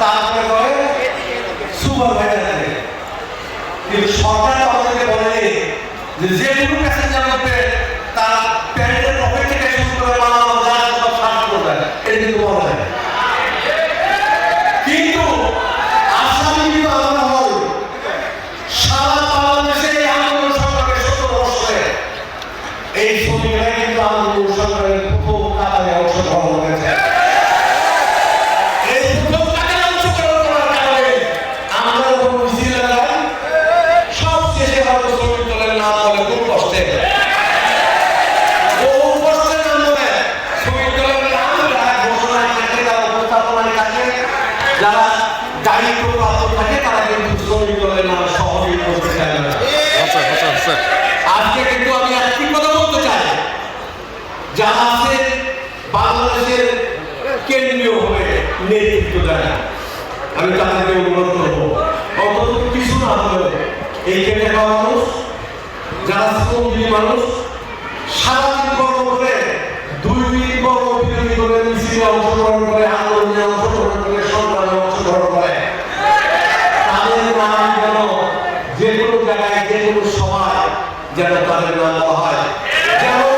তারপরে ধরে সুপারভাইজারকে কিন্তু সরকার আমাদেরকে বলে যে যে কোনো প্যাসেঞ্জার যারা দায়িত্ব প্রাপ্ত থাকে তারা কিন্তু শ্রমিক দলের নাম সহজেই করতে চায় না। আচ্ছা আচ্ছা আচ্ছা। আজকে কিন্তু আমি একটি কথা বলতে চাই। যারা আছে বাংলাদেশের কেন্দ্রীয় হয়ে নেতৃত্ব দেয় আমি তাদেরকে অনুরোধ করব। অন্তত কিছু না হলেও এই কেন্দ্রে মানুষ যারা শ্রমজীবী মানুষ সারাদিন কর্ম করে দুই দিন কর্ম বিরতি করে মিছিলে অংশগ্রহণ করে যে কোনো জায়গায় যে কোনো সময় যেন তাদের জন্ম হয়। যেমন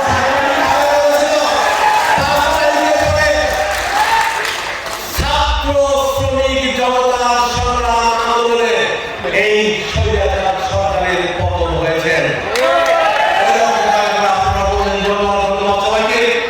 ছাত্র, শ্রমিক, জনতা, সংগ্রাম আন্দোলনে এই